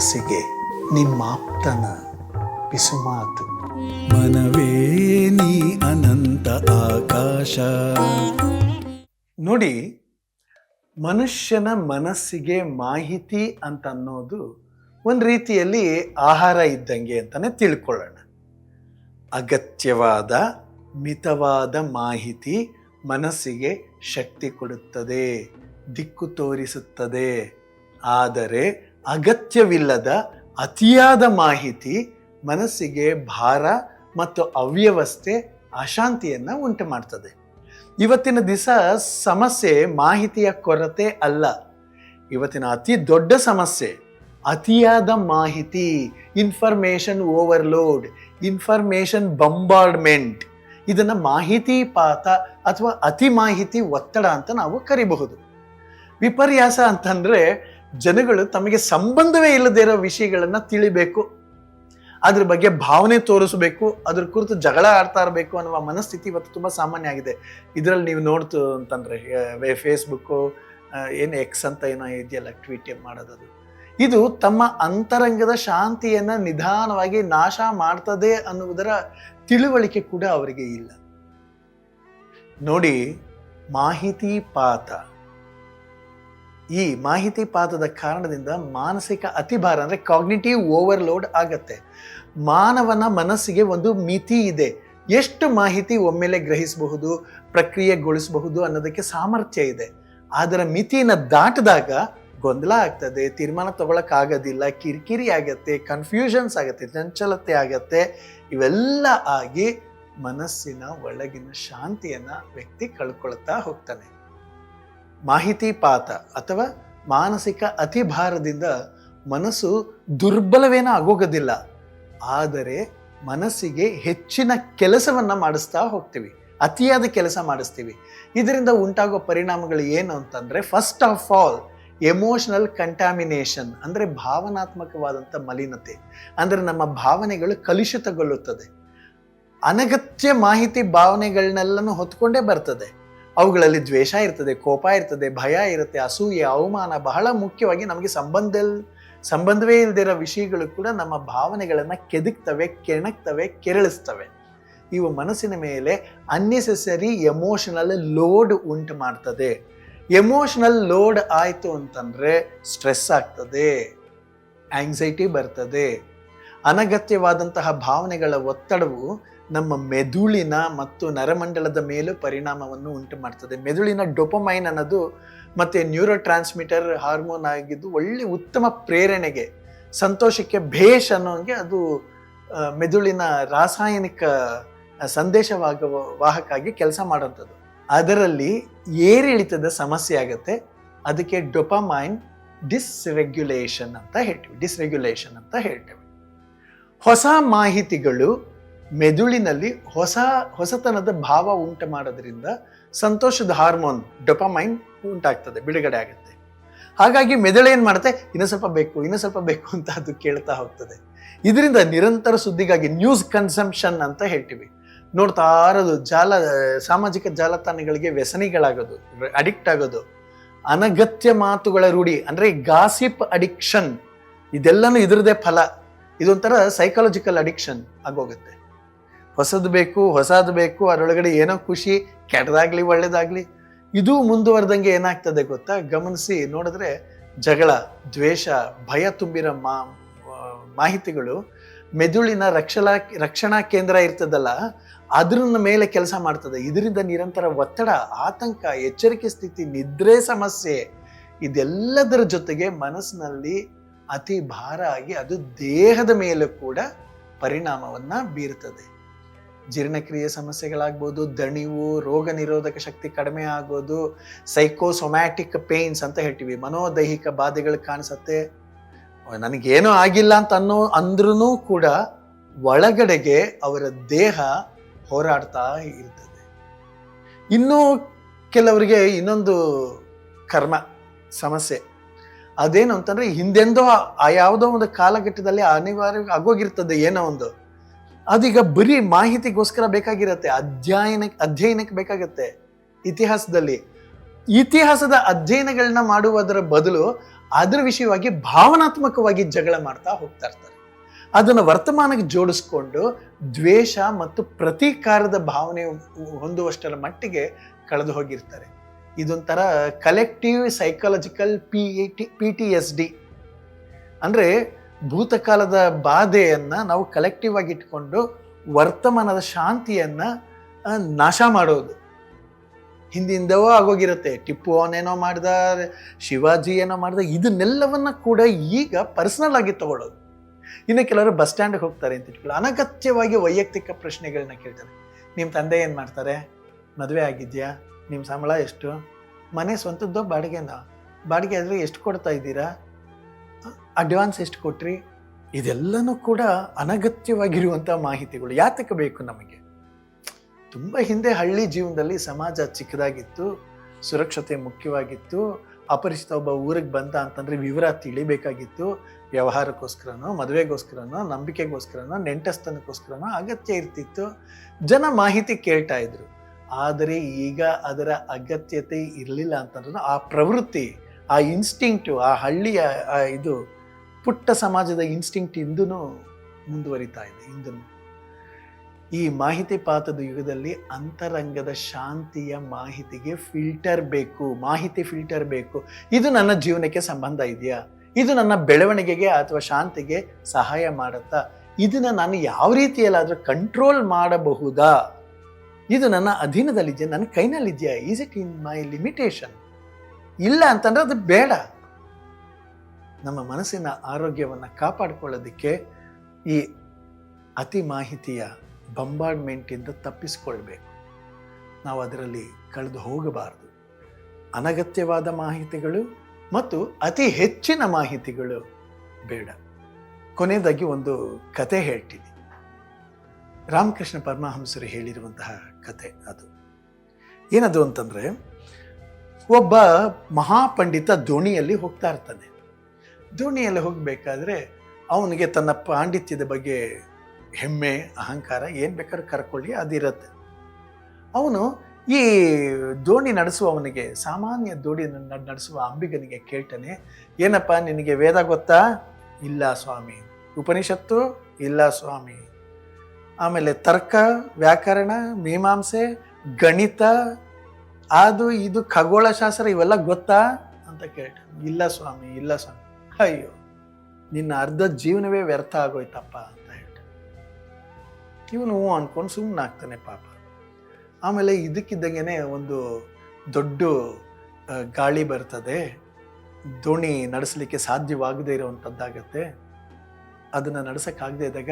ಮನಸ್ಸಿಗೆ ನಿಮ್ಮಾಪ್ತನ ಪಿಸುಮಾತು ಮನವೇ ನೀ ಅನಂತ ಆಕಾಶ. ನೋಡಿ ಮನುಷ್ಯನ ಮನಸ್ಸಿಗೆ ಮಾಹಿತಿ ಅಂತ ಅನ್ನೋದು ಒಂದು ರೀತಿಯಲ್ಲಿ ಆಹಾರ ಇದ್ದಂಗೆ ಅಂತಲೇ ತಿಳ್ಕೊಳ್ಳೋಣ. ಅಗತ್ಯವಾದ ಮಿತವಾದ ಮಾಹಿತಿ ಮನಸ್ಸಿಗೆ ಶಕ್ತಿ ಕೊಡುತ್ತದೆ ದಿಕ್ಕು ತೋರಿಸುತ್ತದೆ. ಆದರೆ ಅಗತ್ಯವಿಲ್ಲದ ಅತಿಯಾದ ಮಾಹಿತಿ ಮನಸ್ಸಿಗೆ ಭಾರ ಮತ್ತು ಅವ್ಯವಸ್ಥೆ ಅಶಾಂತಿಯನ್ನು ಉಂಟು ಮಾಡ್ತದೆ ಇವತ್ತಿನ ದಿವಸ ಸಮಸ್ಯೆ ಮಾಹಿತಿಯ ಕೊರತೆ ಅಲ್ಲ. ಇವತ್ತಿನ ಅತಿ ದೊಡ್ಡ ಸಮಸ್ಯೆ ಅತಿಯಾದ ಮಾಹಿತಿ ಇನ್ಫಾರ್ಮೇಷನ್ ಓವರ್ಲೋಡ್ ಇನ್ಫಾರ್ಮೇಷನ್ ಬಂಬಾರ್ಡ್ಮೆಂಟ್ ಇದನ್ನು ಮಾಹಿತಿ ಪಾತ ಅಥವಾ ಅತಿ ಮಾಹಿತಿ ಒತ್ತಡ ಅಂತ ನಾವು ಕರಿಬಹುದು. ವಿಪರ್ಯಾಸ ಅಂತಂದ್ರೆ ಜನಗಳು ತಮಗೆ ಸಂಬಂಧವೇ ಇಲ್ಲದೇ ಇರೋ ವಿಷಯಗಳನ್ನ ತಿಳಿಬೇಕು. ಅದ್ರ ಬಗ್ಗೆ ಭಾವನೆ ತೋರಿಸಬೇಕು, ಅದ್ರ ಕುರಿತು ಜಗಳ ಆಡ್ತಾ ಇರಬೇಕು ಅನ್ನುವ ಮನಸ್ಥಿತಿ ಇವತ್ತು ತುಂಬಾ ಸಾಮಾನ್ಯ ಆಗಿದೆ. ಇದರಲ್ಲಿ ನೀವು ನೋಡ್ತು ಅಂತಂದ್ರೆ ಫೇಸ್ಬುಕ್ಕು ಏನು ಎಕ್ಸ್ ಅಂತ ಏನೋ ಇದೆಯಲ್ಲ ಟ್ವೀಟ್ ಮಾಡೋದದು. ಇದು ತಮ್ಮ ಅಂತರಂಗದ ಶಾಂತಿಯನ್ನ ನಿಧಾನವಾಗಿ ನಾಶ ಮಾಡ್ತದೆ ಅನ್ನುವುದರ ತಿಳುವಳಿಕೆ ಕೂಡ ಅವರಿಗೆ ಇಲ್ಲ. ನೋಡಿ, ಮಾಹಿತಿ ಪಾತ. ಈ ಮಾಹಿತಿ ಪಾತದ ಕಾರಣದಿಂದ ಮಾನಸಿಕ ಅತಿಭಾರ, ಅಂದರೆ ಕಾಗ್ನಿಟಿವ್ ಓವರ್ಲೋಡ್ ಆಗತ್ತೆ. ಮಾನವನ ಮನಸ್ಸಿಗೆ ಒಂದು ಮಿತಿ ಇದೆ. ಎಷ್ಟು ಮಾಹಿತಿ ಒಮ್ಮೆಲೆ ಗ್ರಹಿಸಬಹುದು, ಪ್ರಕ್ರಿಯೆಗೊಳಿಸಬಹುದು ಅನ್ನೋದಕ್ಕೆ ಸಾಮರ್ಥ್ಯ ಇದೆ. ಅದರ ಮಿತಿನ ದಾಟಿದಾಗ ಗೊಂದಲ ಆಗ್ತದೆ, ತೀರ್ಮಾನ ತಗೊಳಕ್ಕಾಗೋದಿಲ್ಲ, ಕಿರಿಕಿರಿ ಆಗತ್ತೆ ಕನ್ಫ್ಯೂಷನ್ಸ್ ಆಗತ್ತೆ, ಚಂಚಲತೆ ಆಗತ್ತೆ. ಇವೆಲ್ಲ ಆಗಿ ಮನಸ್ಸಿನ ಒಳಗಿನ ಶಾಂತಿಯನ್ನು ವ್ಯಕ್ತಿ ಕಳ್ಕೊಳ್ತಾ ಹೋಗ್ತಾನೆ. ಮಾಹಿತಿ ಪಾತ ಅಥವಾ ಮಾನಸಿಕ ಅತಿಭಾರದಿಂದ ಮನಸ್ಸು ದುರ್ಬಲವೇನ ಆಗೋಗೋದಿಲ್ಲ. ಆದರೆ ಮನಸ್ಸಿಗೆ ಹೆಚ್ಚಿನ ಕೆಲಸವನ್ನು ಮಾಡಿಸ್ತಾ ಹೋಗ್ತೀವಿ. ಅತಿಯಾದ ಕೆಲಸ ಮಾಡಿಸ್ತೀವಿ. ಇದರಿಂದ ಉಂಟಾಗೋ ಪರಿಣಾಮಗಳು ಏನು ಅಂತಂದರೆ first of all emotional contamination ಅಂದರೆ ಭಾವನಾತ್ಮಕವಾದಂಥ ಮಲಿನತೆ. ಅಂದರೆ ನಮ್ಮ ಭಾವನೆಗಳು ಕಲುಷಿತಗೊಳ್ಳುತ್ತದೆ. ಅನಗತ್ಯ ಮಾಹಿತಿ ಭಾವನೆಗಳನ್ನೆಲ್ಲನೂ ಹೊತ್ಕೊಂಡೇ ಬರ್ತದೆ. ಅವುಗಳಲ್ಲಿ ದ್ವೇಷ ಇರ್ತದೆ, ಕೋಪ ಇರ್ತದೆ, ಭಯ ಇರುತ್ತೆ, ಅಸೂಯೆ, ಅವಮಾನ ಬಹಳ ಮುಖ್ಯವಾಗಿ ನಮಗೆ ಸಂಬಂಧ ಸಂಬಂಧವೇ ಇಲ್ದಿರೋ ವಿಷಯಗಳು ಕೂಡ ನಮ್ಮ ಭಾವನೆಗಳನ್ನು ಕೆದಕ್ತವೆ, ಕೆಣಕ್ತವೆ, ಕೆರಳಿಸ್ತವೆ. ಇವು ಮನಸ್ಸಿನ ಮೇಲೆ ಅನ್ನೆಸೆಸರಿ ಎಮೋಷನಲ್ ಲೋಡ್ ಉಂಟು ಮಾಡ್ತದೆ. ಎಮೋಷನಲ್ ಲೋಡ್ ಆಯಿತು ಅಂತಂದರೆ ಸ್ಟ್ರೆಸ್ ಆಗ್ತದೆ ಆಂಗ್ಸೈಟಿ ಬರ್ತದೆ. ಅನಗತ್ಯವಾದಂತಹ ಭಾವನೆಗಳ ಒತ್ತಡವು ನಮ್ಮ ಮೆದುಳಿನ ಮತ್ತು ನರಮಂಡಲದ ಮೇಲೂ ಪರಿಣಾಮವನ್ನು ಉಂಟು ಮಾಡ್ತದೆ ಮೆದುಳಿನ ಡೊಪೊಮೈನ್ ಅನ್ನೋದು ಮತ್ತು ನ್ಯೂರೋ ಟ್ರಾನ್ಸ್ಮಿಟರ್ ಹಾರ್ಮೋನ್ ಆಗಿದ್ದು ಒಳ್ಳೆ ಉತ್ತಮ ಪ್ರೇರಣೆಗೆ, ಸಂತೋಷಕ್ಕೆ ಭೇಷ್ ಅನ್ನೋಂಗೆ ಅದು ಮೆದುಳಿನ ರಾಸಾಯನಿಕ ಸಂದೇಶವಾಗ ವಾಹಕಾಗಿ ಕೆಲಸ ಮಾಡೋಂಥದ್ದು ಅದರಲ್ಲಿ ಏರಿಳಿತದ ಸಮಸ್ಯೆ ಆಗುತ್ತೆ. ಅದಕ್ಕೆ ಡೊಪಮೈನ್ ಡಿಸ್ರೆಗ್ಯುಲೇಷನ್ ಅಂತ ಹೇಳ್ತೀವಿ. ಡಿಸ್ರೆಗ್ಯುಲೇಷನ್ ಅಂತ ಹೇಳ್ತೇವೆ. ಹೊಸ ಮಾಹಿತಿಗಳು ಮೆದುಳಿನಲ್ಲಿ ಹೊಸ ಹೊಸತನದ ಭಾವ ಉಂಟು ಮಾಡೋದ್ರಿಂದ ಸಂತೋಷದ ಹಾರ್ಮೋನ್ ಡೊಪಮೈನ್ ಉಂಟಾಗ್ತದೆ, ಬಿಡುಗಡೆ ಆಗುತ್ತೆ. ಹಾಗಾಗಿ ಮೆದುಳು ಏನು ಮಾಡುತ್ತೆ? ಇನ್ನು ಸ್ವಲ್ಪ ಬೇಕು, ಇನ್ನು ಸ್ವಲ್ಪ ಬೇಕು ಅಂತ ಅದು ಕೇಳ್ತಾ ಹೋಗ್ತದೆ. ಇದರಿಂದ ನಿರಂತರ ಸುದ್ದಿಗಾಗಿ ನ್ಯೂಸ್ ಕನ್ಸಂಪ್ಷನ್ ಅಂತ ಹೇಳ್ತೀವಿ. ನೋಡ್ತಾ ಇರೋದು ಜಾಲ, ಸಾಮಾಜಿಕ ಜಾಲತಾಣಗಳಿಗೆ ವ್ಯಸನಿಗಳಾಗೋದು ಅಡಿಕ್ಟ್ ಆಗೋದು. ಅನಗತ್ಯ ಮಾತುಗಳ ರೂಢಿ ಅಂದರೆ ಗಾಸಿಪ್ ಅಡಿಕ್ಷನ್ ಇದೆಲ್ಲನೂ ಇದರದೇ ಫಲ. ಇದೊಂಥರ ಸೈಕಾಲಜಿಕಲ್ ಅಡಿಕ್ಷನ್ ಆಗೋಗುತ್ತೆ. ಹೊಸದು ಬೇಕು ಹೊಸದು ಬೇಕು, ಅದರೊಳಗಡೆ ಏನೋ ಖುಷಿ, ಕೆಟ್ಟದಾಗ್ಲಿ ಒಳ್ಳೇದಾಗ್ಲಿ, ಇದು ಮುಂದುವರೆದಂಗೆ ಏನಾಗ್ತದೆ ಗೊತ್ತಾ? ಗಮನಿಸಿ, ನೋಡಿದ್ರೆ ಜಗಳ, ದ್ವೇಷ, ಭಯ ತುಂಬಿರೋ ಮಾ ಮಾಹಿತಿಗಳು ಮೆದುಳಿನ ರಕ್ಷಣಾ ರಕ್ಷಣಾ ಕೇಂದ್ರ ಇರ್ತದಲ್ಲ ಅದ್ರ ಮೇಲೆ ಕೆಲಸ ಮಾಡ್ತದೆ. ಇದರಿಂದ ನಿರಂತರ ಒತ್ತಡ, ಆತಂಕ, ಎಚ್ಚರಿಕೆ ಸ್ಥಿತಿ, ನಿದ್ರೆ ಸಮಸ್ಯೆ, ಇದೆಲ್ಲದರ ಜೊತೆಗೆ ಮನಸ್ಸಿನಲ್ಲಿ ಅತಿ ಭಾರ ಆಗಿ ಅದು ದೇಹದ ಮೇಲೂ ಕೂಡ ಪರಿಣಾಮವನ್ನ ಬೀರ್ತದೆ ಜೀರ್ಣಕ್ರಿಯೆ ಸಮಸ್ಯೆಗಳಾಗ್ಬೋದು, ದಣಿವು, ರೋಗ ನಿರೋಧಕ ಶಕ್ತಿ ಕಡಿಮೆ ಆಗೋದು ಸೈಕೋಸೊಮ್ಯಾಟಿಕ್ ಪೇನ್ಸ್ ಅಂತ ಹೇಳ್ತೀವಿ. ಮನೋದೈಹಿಕ ಬಾಧೆಗಳು ಕಾಣಿಸುತ್ತೆ. ನನಗೇನೂ ಆಗಿಲ್ಲ ಅಂತ ಅನ್ನೋ ಅಂದ್ರೂ ಕೂಡ ಒಳಗಡೆಗೆ ಅವರ ದೇಹ ಹೋರಾಡ್ತಾ ಇರ್ತದೆ. ಇನ್ನೂ ಕೆಲವರಿಗೆ ಇನ್ನೊಂದು ಕರ್ಮ, ಸಮಸ್ಯೆ ಅದೇನು ಅಂತಂದ್ರೆ ಹಿಂದೆಂದೋ ಆ ಯಾವುದೋ ಒಂದು ಕಾಲಘಟ್ಟದಲ್ಲಿ ಅನಿವಾರ್ಯ ಆಗೋಗಿರ್ತದೆ ಏನೋ ಒಂದು. ಅದೀಗ ಬರೀ ಮಾಹಿತಿಗೋಸ್ಕರ ಬೇಕಾಗಿರತ್ತೆ, ಅಧ್ಯಯನ ಅಧ್ಯಯನಕ್ಕೆ ಬೇಕಾಗತ್ತೆ ಇತಿಹಾಸದಲ್ಲಿ. ಇತಿಹಾಸದ ಅಧ್ಯಯನಗಳನ್ನ ಮಾಡುವುದರ ಬದಲು ಅದರ ವಿಷಯವಾಗಿ ಭಾವನಾತ್ಮಕವಾಗಿ ಜಗಳ ಮಾಡ್ತಾ ಹೋಗ್ತಾ ಇರ್ತಾರೆ. ಅದನ್ನು ವರ್ತಮಾನಕ್ಕೆ ಜೋಡಿಸ್ಕೊಂಡು ದ್ವೇಷ ಮತ್ತು ಪ್ರತೀಕಾರದ ಭಾವನೆ ಹೊಂದುವಷ್ಟರ ಮಟ್ಟಿಗೆ ಕಳೆದು ಹೋಗಿರ್ತಾರೆ. ಇದೊಂಥರ collective psychological P T P T S D ಅಂದರೆ ಭೂತಕಾಲದ ಬಾಧೆಯನ್ನು ನಾವು ಕಲೆಕ್ಟಿವ್ ಆಗಿ ಇಟ್ಕೊಂಡು ವರ್ತಮಾನದ ಶಾಂತಿಯನ್ನು ನಾಶ ಮಾಡೋದು. ಹಿಂದಿಂದವೋ ಆಗೋಗಿರುತ್ತೆ. ಟಿಪ್ಪು ಅವನೇನೋ ಮಾಡ್ದ ಶಿವಾಜಿ ಏನೋ ಮಾಡ್ದ ಇದನ್ನೆಲ್ಲವನ್ನ ಕೂಡ ಈಗ ಪರ್ಸನಲ್ ಆಗಿ ತಗೊಳ್ಳೋದು. ಇನ್ನು ಕೆಲವರು ಬಸ್ ಸ್ಟ್ಯಾಂಡ್ಗೆ ಹೋಗ್ತಾರೆ ಅಂತ ಇಟ್ಕೊಳ್ಳಿ ಅನಗತ್ಯವಾಗಿ ವೈಯಕ್ತಿಕ ಪ್ರಶ್ನೆಗಳನ್ನ ಕೇಳ್ತಾರೆ. ನಿಮ್ಮ ತಂದೆ ಏನು ಮಾಡ್ತಾರೆ? ಮದುವೆ ಆಗಿದ್ಯಾ? ನಿಮ್ಮ ಸಂಬಳ ಎಷ್ಟು? ಮನೆ ಸ್ವಂತದ್ದು ಬಾಡಿಗೆನ? ಬಾಡಿಗೆ ಆದರೆ ಎಷ್ಟು ಕೊಡ್ತಾ ಇದ್ದೀರಾ? ಅಡ್ವಾನ್ಸ್ ಎಷ್ಟು ಕೊಟ್ರಿ? ಇದೆಲ್ಲನೂ ಕೂಡ ಅನಗತ್ಯವಾಗಿರುವಂಥ ಮಾಹಿತಿಗಳು. ಯಾತಕ್ಕೆ ಬೇಕು ನಮಗೆ? ತುಂಬ ಹಿಂದೆ ಹಳ್ಳಿ ಜೀವನದಲ್ಲಿ ಸಮಾಜ ಚಿಕ್ಕದಾಗಿತ್ತು, ಸುರಕ್ಷತೆ ಮುಖ್ಯವಾಗಿತ್ತು, ಅಪರಿಚಿತ ಒಬ್ಬ ಊರಿಗೆ ಬಂದ ಅಂತಂದರೆ ವಿವರ ತಿಳಿಬೇಕಾಗಿತ್ತು. ವ್ಯವಹಾರಕ್ಕೋಸ್ಕರನೋ, ಮದುವೆಗೋಸ್ಕರನೋ, ನಂಬಿಕೆಗೋಸ್ಕರನೋ ನೆಂಟಸ್ತನಕ್ಕೋಸ್ಕರನೋ ಅಗತ್ಯ ಇರ್ತಿತ್ತು. ಜನ ಮಾಹಿತಿ ಕೇಳ್ತಾ ಇದ್ರು. ಆದರೆ ಈಗ ಅದರ ಅಗತ್ಯತೆ ಇರಲಿಲ್ಲ ಅಂತಂದ್ರೆ ಆ ಪ್ರವೃತ್ತಿ, ಆ ಇನ್ಸ್ಟಿಂಕ್ಟು ಆ ಹಳ್ಳಿಯ ಇದು ಪುಟ್ಟ ಸಮಾಜದ ಇನ್ಸ್ಟಿಂಕ್ಟ್ ಇಂದೂ ಮುಂದುವರಿತಾ ಇದೆ ಇಂದೂ ಈ ಮಾಹಿತಿ ಪಾತದ ಯುಗದಲ್ಲಿ ಅಂತರಂಗದ ಶಾಂತಿಯ ಮಾಹಿತಿಗೆ ಫಿಲ್ಟರ್ ಬೇಕು, ಮಾಹಿತಿ ಫಿಲ್ಟರ್ ಬೇಕು. ಇದು ನನ್ನ ಜೀವನಕ್ಕೆ ಸಂಬಂಧ ಇದೆಯಾ? ಇದು ನನ್ನ ಬೆಳವಣಿಗೆಗೆ ಅಥವಾ ಶಾಂತಿಗೆ ಸಹಾಯ ಮಾಡುತ್ತಾ? ಇದನ್ನು ನಾನು ಯಾವ ರೀತಿಯಲ್ಲಾದರೂ ಕಂಟ್ರೋಲ್ ಮಾಡಬಹುದಾ? ಇದು ನನ್ನ ಅಧೀನದಲ್ಲಿದೆಯಾ ನನ್ನ ಕೈನಲ್ಲಿದೆಯಾ is it in my limitation ಇಲ್ಲ ಅಂತಂದ್ರೆ ಅದು ಬೇಡ. ನಮ್ಮ ಮನಸ್ಸಿನ ಆರೋಗ್ಯವನ್ನು ಕಾಪಾಡಿಕೊಳ್ಳೋದಕ್ಕೆ ಈ ಅತಿ ಮಾಹಿತಿಯ ಬಂಬಾರ್ಡ್ಮೆಂಟಿಂದ ತಪ್ಪಿಸಿಕೊಳ್ಬೇಕು. ನಾವು ಅದರಲ್ಲಿ ಕಳೆದು ಹೋಗಬಾರದು. ಅನಗತ್ಯವಾದ ಮಾಹಿತಿಗಳು ಮತ್ತು ಅತಿ ಹೆಚ್ಚಿನ ಮಾಹಿತಿಗಳು ಬೇಡ. ಕೊನೆಯದಾಗಿ ಒಂದು ಕತೆ ಹೇಳ್ತೀನಿ. ರಾಮಕೃಷ್ಣ ಪರಮಹಂಸರು ಹೇಳಿರುವಂತಹ ಕತೆ ಅದು. ಏನದು ಅಂತಂದರೆ, ಒಬ್ಬ ಮಹಾಪಂಡಿತ ದೋಣಿಯಲ್ಲಿ ಹೋಗ್ತಾ ಇರ್ತಾನೆ. ದೋಣಿಯಲ್ಲಿ ಹೋಗಬೇಕಾದ್ರೆ ಅವನಿಗೆ ತನ್ನ ಪಾಂಡಿತ್ಯದ ಬಗ್ಗೆ ಹೆಮ್ಮೆ, ಅಹಂಕಾರ, ಏನು ಬೇಕಾದ್ರೂ ಕರ್ಕೊಳ್ಳಿ, ಅದಿರುತ್ತೆ. ಅವನು ಈ ದೋಣಿ ನಡೆಸುವವನಿಗೆ, ಸಾಮಾನ್ಯ ದೋಣಿ ನಡೆಸುವ ಅಂಬಿಗನಿಗೆ ಕೇಳ್ತಾನೆ, ಏನಪ್ಪ ನಿನಗೆ ವೇದ ಗೊತ್ತಾ? ಇಲ್ಲ ಸ್ವಾಮಿ. ಉಪನಿಷತ್ತು? ಇಲ್ಲ ಸ್ವಾಮಿ. ಆಮೇಲೆ ತರ್ಕ, ವ್ಯಾಕರಣ, ಮೀಮಾಂಸೆ, ಗಣಿತ, ಅದು, ಇದು, ಖಗೋಳಶಾಸ್ತ್ರ ಇವೆಲ್ಲ ಗೊತ್ತಾ ಅಂತ ಕೇಳಿ ಇಲ್ಲ ಸ್ವಾಮಿ ಇಲ್ಲ ಸ್ವಾಮಿ. ಅಯ್ಯೋ, ನಿನ್ನ ಅರ್ಧ ಜೀವನವೇ ವ್ಯರ್ಥ ಆಗೋಯ್ತಪ್ಪ ಅಂತ ಹೇಳ್ತ ಇವನು ಅನ್ಕೊಂಡು ಸುಮ್ಮನಾಗ್ತಾನೆ ಪಾಪ. ಆಮೇಲೆ ಇದಕ್ಕಿದ್ದಂಗೆ ಒಂದು ದೊಡ್ಡ ಗಾಳಿ ಬರ್ತದೆ. ದೋಣಿ ನಡೆಸಲಿಕ್ಕೆ ಸಾಧ್ಯವಾಗದೇ ಇರೋವಂಥದ್ದಾಗತ್ತೆ. ಅದನ್ನು ನಡೆಸೋಕ್ಕಾಗದೇ ಇದ್ದಾಗ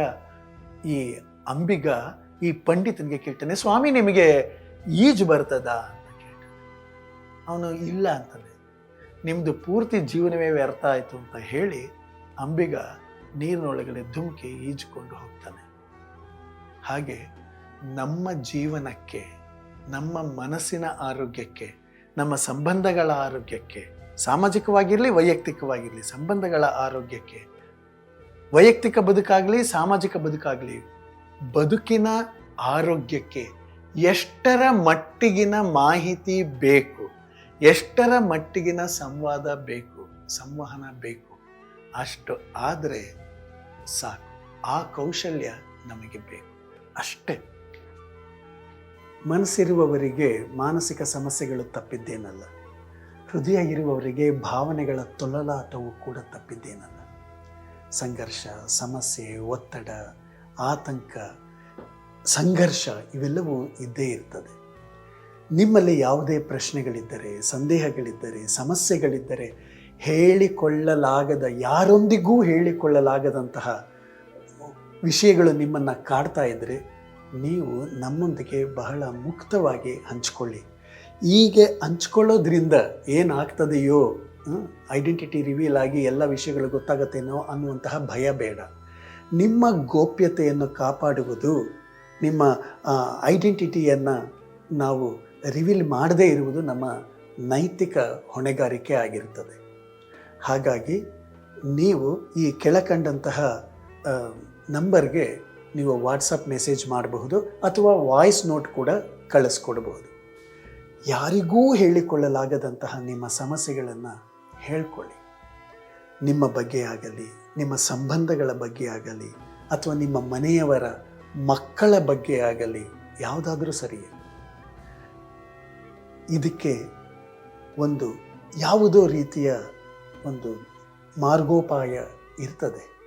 ಈ ಅಂಬಿಗ ಈ ಪಂಡಿತನಿಗೆ ಕೇಳ್ತಾನೆ, ಸ್ವಾಮಿ, ನಿಮಗೆ ಈಜು ಬರ್ತದ? ಅವನು, ಇಲ್ಲ ಅಂತಾನೆ. ನಿಮ್ಮದು ಪೂರ್ತಿ ಜೀವನವೇ ವ್ಯರ್ಥ ಆಯಿತು ಅಂತ ಹೇಳಿ ಅಂಬಿಗ ನೀರಿನೊಳಗಡೆ ಧುಮುಕಿ ಈಜುಕೊಂಡು ಹೋಗ್ತಾನೆ. ಹಾಗೆ ನಮ್ಮ ಜೀವನಕ್ಕೆ, ನಮ್ಮ ಮನಸ್ಸಿನ ಆರೋಗ್ಯಕ್ಕೆ, ನಮ್ಮ ಸಂಬಂಧಗಳ ಆರೋಗ್ಯಕ್ಕೆ, ಸಾಮಾಜಿಕವಾಗಿರಲಿ, ವೈಯಕ್ತಿಕವಾಗಿರಲಿ, ಸಂಬಂಧಗಳ ಆರೋಗ್ಯಕ್ಕೆ, ವೈಯಕ್ತಿಕ ಬದುಕಾಗಲಿ, ಸಾಮಾಜಿಕ ಬದುಕಾಗಲಿ ಬದುಕಿನ ಆರೋಗ್ಯಕ್ಕೆ ಎಷ್ಟರ ಮಟ್ಟಿಗಿನ ಮಾಹಿತಿ ಬೇಕು, ಎಷ್ಟರ ಮಟ್ಟಿಗಿನ ಸಂವಾದ ಬೇಕು, ಸಂವಹನ ಬೇಕು, ಅಷ್ಟು ಆದರೆ ಸಾಕು. ಆ ಕೌಶಲ್ಯ ನಮಗೆ ಬೇಕು. ಅಷ್ಟೇ. ಮನಸ್ಸಿರುವವರಿಗೆ ಮಾನಸಿಕ ಸಮಸ್ಯೆಗಳು ತಪ್ಪಿದ್ದೇನಲ್ಲ. ಹೃದಯ ಇರುವವರಿಗೆ ಭಾವನೆಗಳ ತೊಳಲಾಟವು ಕೂಡ ತಪ್ಪಿದ್ದೇನಲ್ಲ. ಸಂಘರ್ಷ, ಸಮಸ್ಯೆ, ಒತ್ತಡ ಆತಂಕ, ಸಂಘರ್ಷ ಇವೆಲ್ಲವೂ ಇದ್ದೇ ಇರ್ತದೆ. ನಿಮ್ಮಲ್ಲಿ ಯಾವುದೇ ಪ್ರಶ್ನೆಗಳಿದ್ದರೆ, ಸಂದೇಹಗಳಿದ್ದರೆ, ಸಮಸ್ಯೆಗಳಿದ್ದರೆ ಹೇಳಿಕೊಳ್ಳಲಾಗದ, ಯಾರೊಂದಿಗೂ ಹೇಳಿಕೊಳ್ಳಲಾಗದಂತಹ ವಿಷಯಗಳು ನಿಮ್ಮನ್ನು ಕಾಡ್ತಾ ಇದ್ದರೆ ನೀವು ನಮ್ಮೊಂದಿಗೆ ಬಹಳ ಮುಕ್ತವಾಗಿ ಹಂಚ್ಕೊಳ್ಳಿ. ಹೀಗೆ ಹಂಚ್ಕೊಳ್ಳೋದ್ರಿಂದ ಏನಾಗ್ತದೆಯೋ ಐಡೆಂಟಿಟಿ ರಿವೀಲ್ ಆಗಿ ಎಲ್ಲ ವಿಷಯಗಳು ಗೊತ್ತಾಗತ್ತೇನೋ ಅನ್ನುವಂತಹ ಭಯ ಬೇಡ. ನಿಮ್ಮ ಗೋಪ್ಯತೆಯನ್ನು ಕಾಪಾಡುವುದು, ನಿಮ್ಮ ಐಡೆಂಟಿಟಿಯನ್ನು ನಾವು ರಿವೀಲ್ ಮಾಡದೇ ಇರುವುದು ನಮ್ಮ ನೈತಿಕ ಹೊಣೆಗಾರಿಕೆ ಆಗಿರುತ್ತದೆ. ಹಾಗಾಗಿ ನೀವು ಈ ಕೆಳಕಂಡಂತಹ ನಂಬರ್ಗೆ ನೀವು ವಾಟ್ಸಪ್ ಮೆಸೇಜ್ ಮಾಡಬಹುದು ಅಥವಾ ವಾಯ್ಸ್ ನೋಟ್ ಕೂಡ ಕಳಿಸ್ಕೊಡ್ಬಹುದು. ಯಾರಿಗೂ ಹೇಳಿಕೊಳ್ಳಲಾಗದಂತಹ ನಿಮ್ಮ ಸಮಸ್ಯೆಗಳನ್ನು ಹೇಳ್ಕೊಳ್ಳಿ. ನಿಮ್ಮ ಬಗ್ಗೆ ಆಗಲಿ, ನಿಮ್ಮ ಸಂಬಂಧಗಳ ಬಗ್ಗೆ ಆಗಲಿ, ಅಥವಾ ನಿಮ್ಮ ಮನೆಯವರ ಮಕ್ಕಳ ಬಗ್ಗೆ ಆಗಲಿ, ಯಾವುದಾದ್ರೂ ಸರಿಯೇ. ಇದಕ್ಕೆ ಒಂದು ಯಾವುದೋ ರೀತಿಯ ಒಂದು ಮಾರ್ಗೋಪಾಯ ಇರ್ತದೆ.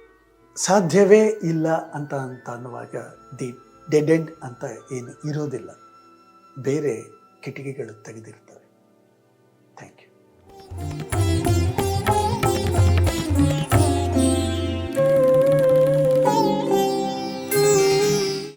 ಸಾಧ್ಯವೇ ಇಲ್ಲ ಅಂತ ಅಂತ ಅನ್ನುವಾಗ ದಿ ಡೆಡ್ ಅಂತ ಏನು ಇರೋದಿಲ್ಲ. ಬೇರೆ ಕಿಟಕಿಗಳು ತೆಗೆದಿರ್ತವೆ ಥ್ಯಾಂಕ್ ಯು.